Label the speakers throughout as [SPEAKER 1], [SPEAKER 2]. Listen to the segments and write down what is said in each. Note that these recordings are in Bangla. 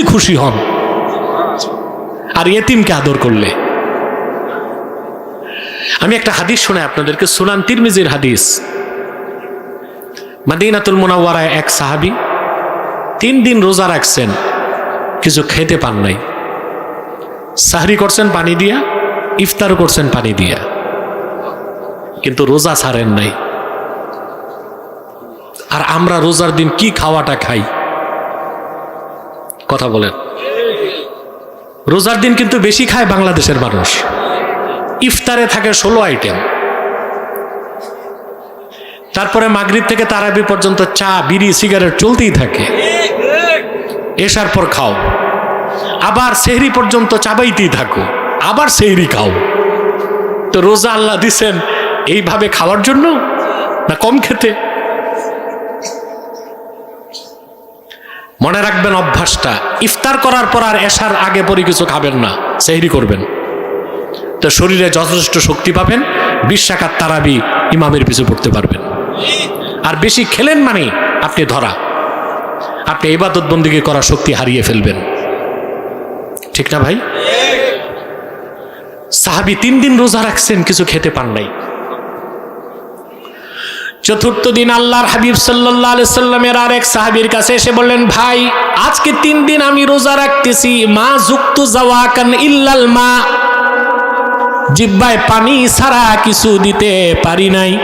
[SPEAKER 1] খুশি হন। আর এতিমকে আদর করলে। আমি একটা হাদিস শুনে আপনাদেরকে, সুনান তিরমিজির হাদিস। মাদিনাতুল মোনাওয়ারায় এক সাহাবি তিন দিন রোজা রাখছেন, কিছু খেতে পান নাই। সাহরি করছেন পানি দিয়া, ইফতারও করছেন পানি দিয়া। কিন্তু রোজা ছাড়েন নাই। আর আমরা রোজার দিন কি খাওয়াটা খাই? কথা বলেন। রোজার দিন কিন্তু বেশি খায় বাংলাদেশের মানুষ। ইফতারে থাকে ষোলো আইটেম। তারপরে মাগরিব থেকে তারাবি পর্যন্ত চা, বিড়ি, সিগারেট চলতেই থাকে। এসার পর খাও। আবার সেহরি পর্যন্ত চাবাইতেই থাকো। আবার সেহরি খাও। তো রোজা আল্লাহ দিছেন এইভাবে খাওয়ার জন্য না কম খেতে? মনে রাখবেন অভ্যাসটা। ইফতার করার পর আর এসার আগে পরে কিছু খাবেন না, সেহরি করবেন। তো শরীরে যথেষ্ট শক্তি পাবেন বিশ্বাকার তারাবি ইমামের পিছু পড়তে পারবেন। আর বেশি খেলেন মানে আপনি ধরা। আপনি ইবাদত বন্দিকে করার শক্তি হারিয়ে ফেলবেন। ঠিক না ভাই? সাহাবি তিন দিন রোজা রাখছেন, কিছু খেতে পান নাই। চতুর্থ দিন আল্লাহর হাবিব সাল্লাহ সাল্লামের আর এক সাহাবির কাছে এসে বললেন, ভাই, আজকে তিন দিন আমি রোজা রাখতেছি, মা যুক্ত যাওয়াকান ইল্লাল মা। জিব্বায় পানি ছাড়া কিছু দিতে পারি নাই।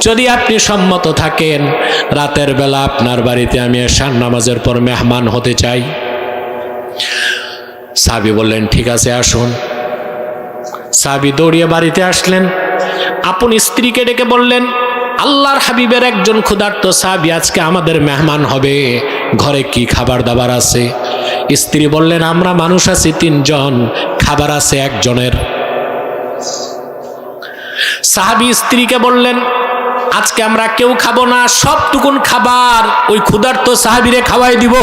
[SPEAKER 1] যদি আপনি সম্মত থাকেন, রাতের বেলা আপনার বাড়িতে আমি এশার নামাজের পর মেহমান হতে চাই। সাবি বললেন, ঠিক আছে, আসুন। সাবি দৌড়িয়ে বাড়িতে আসলেন। আপন স্ত্রীকে ডেকে বললেন আল্লাহর হাবিবের একজন ক্ষুধার্ত সাবি আজকে আমাদের মেহমান হবে। ঘরে কি খাবার দাবার আছে? স্ত্রী বললেন, আমরা মানুষ আছি তিনজন, খাবার আছে একজনের। সাহাবি স্ত্রীকে বললেন, আজকে আমরা কেউ খাব না, সবটুকুন খাবার ওই ক্ষুধার্ত সাহাবিরে খাওয়াই দিব।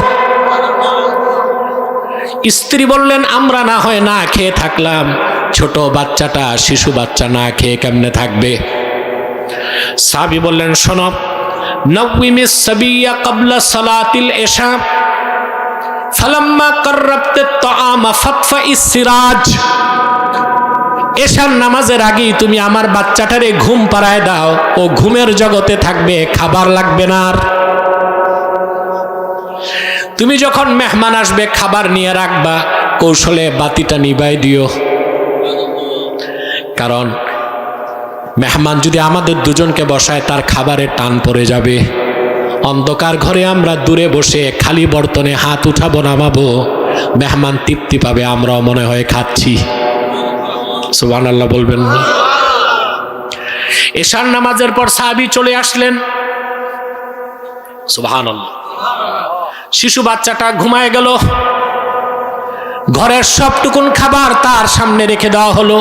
[SPEAKER 1] স্ত্রী বললেন, আমরা না হয় না খেয়ে থাকলাম, ছোট বাচ্চাটা শিশু বাচ্চা না খেয়ে কেমনে থাকবে? সাবি বললেন শোনব নামাজের তুমি আমার বাচ্চাটারে ঘুম পাড়ায় দাও, ও ঘুমের জগতে থাকবে, খাবার লাগবে না আর। তুমি যখন মেহমান আসবে, খাবার নিয়ে রাখবা, কৌশলে বাতিটা নিবাই দিও। কারণ মেহমান যদি আমাদের দুজনকে বসায়, তার খাবারে টান পড়ে যাবে। অন্ধকার ঘরে আমরা দূরে বসে খালি বর্তনে হাত উঠাবো, নামাবো। মেহমান তৃপ্তি পাবে আমরাও মনে হয় খাচ্ছি। সুবান আল্লাহ বলবেন এশার নামাজের পর সাহাবি চলে আসলেন। সুবাহান শিশু বাচ্চাটা ঘুমায় গেল। ঘরের সবটুকুন খাবার তার সামনে রেখে দেওয়া হলো।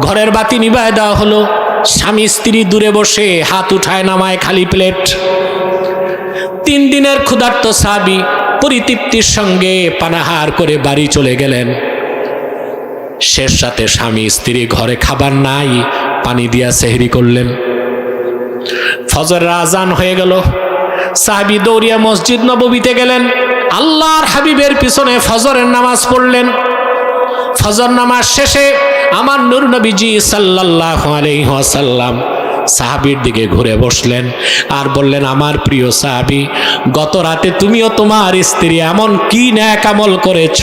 [SPEAKER 1] ঘরের বাতি নিভায় দেওয়া হলো। স্বামী স্ত্রী দূরে বসে হাত উঠায় নামায় খালি প্লেট। তিন দিনের ক্ষুধার্ত সাবি পরিতৃপ্তির সঙ্গে পানাহার করে বাড়ি চলে গেলেন। শেষ সাথে স্বামী স্ত্রী ঘরে খাবার নাই, পানি দিয়া সেহরি করলেন। ফজর আজান হয়ে গেল। সাহাবি দৌড়িয়া মসজিদ নববীতে গেলেন। আল্লাহর হাবিবের পিছনে ফজরের নামাজ পড়লেন। ফজর নামাজ শেষে আমার নূর নবীজি সাল্লাহ আলাইসাল্লাম সাহাবির দিকে ঘুরে বসলেন আর বললেন, আমার প্রিয় সাহাবি, গত রাতে তুমিও তোমার স্ত্রী এমন কি ন্যাক আমল করেছ?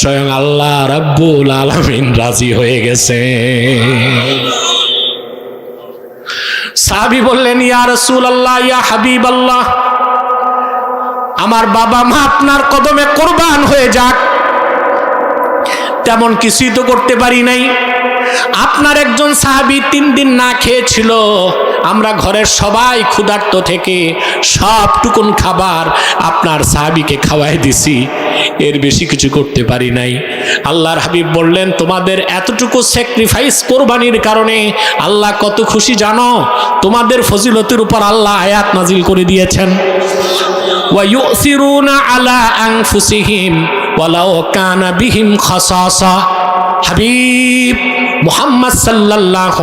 [SPEAKER 1] স্বয়ং আল্লাহ রব্বুল আলমিন রাজি হয়ে গেছে। সাহাবি বললেন, ইয়া রসুল আল্লাহ ইয়া হাবিব আল্লাহ আমার বাবা মা আপনার কদমে কোরবান হয়ে যাক। তেমন কিছুই তো করতে পারি নাই। আপনার একজন সাহাবি তিন দিন না খেয়েছিল। আমরা ঘরের সবাই ক্ষুধার্ত থেকে সবটুকুন খাবার আপনার সাহাবিকে খাওয়াই দিছি। এর বেশি কিছু করতে পারি নাই। আল্লাহর হাবিব বললেন, তোমাদের এতটুকু স্যাক্রিফাইস কোরবানির কারণে আল্লাহ কত খুশি জানো? তোমাদের ফজিলতের উপর আল্লাহ আয়াত নাজিল করে দিয়েছেন। ওয়ায়ুসিরুনা আলা ওয়ালাউ কানা বিহিম খাসাসা। হাবিব মোহাম্মদ সাল্লাহ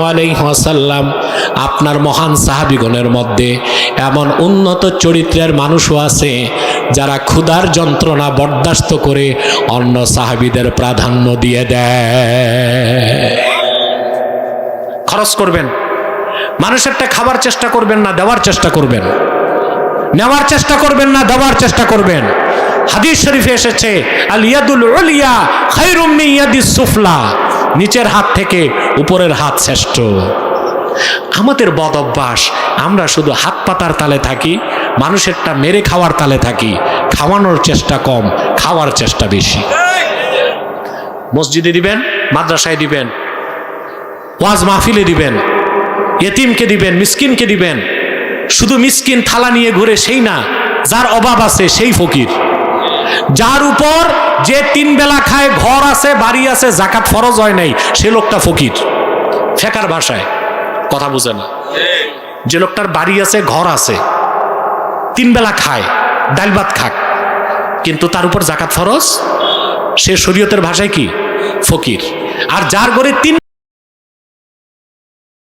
[SPEAKER 1] আপনার মহান সাহাবিগণের মধ্যে এমন উন্নত চরিত্রের মানুষও আছে যারা ক্ষুধার যন্ত্রণা বরদাস্ত করে অন্য সাহাবিদের প্রাধান্য দিয়ে দেয়। খরচ করবেন। মানুষেরটা খাবার চেষ্টা করবেন না, দেওয়ার চেষ্টা করবেন। নেওয়ার চেষ্টা করবেন না, দেওয়ার চেষ্টা করবেন। হাদিস শরীফে এসেছে, আল ইয়াদুল উলিয়া খায়রুম মিন ইয়াদিস সুফলা। নিচের হাত থেকে উপরের হাত শ্রেষ্ঠ। আমাদের বদ অভ্যাস, আমরা শুধু হাত পাতার তালে থাকি, মানুষেরটা মেরে খাওয়ার তালে থাকি, খাওয়ানোর চেষ্টা কম, খাওয়ার চেষ্টা বেশি। মসজিদে দিবেন, মাদ্রাসায় দিবেন, ওয়াজ মাহফিলে দিবেন এতিমকে দিবেন, মিসকিনকে দিবেন, শুধু মিসকিন থালা নিয়ে ঘুরে সেই না, যার অভাব আছে সেই ফকির। যার উপর যে তিন বেলা খায়, ঘর আছে, বাড়ি আছে জাকাত ফরজ হয় নাই, সে লোকটা ফকির। ফেকার ভাষায় কথা বুঝে না। যে লোকটার বাড়ি আছে, ঘর আছে, তিন বেলা খায়, ডাল ভাত খাক, কিন্তু তার উপর জাকাত ফরজ? সে শরীয়তের ভাষায় কি? ফকির। আর যার ঘরে তিন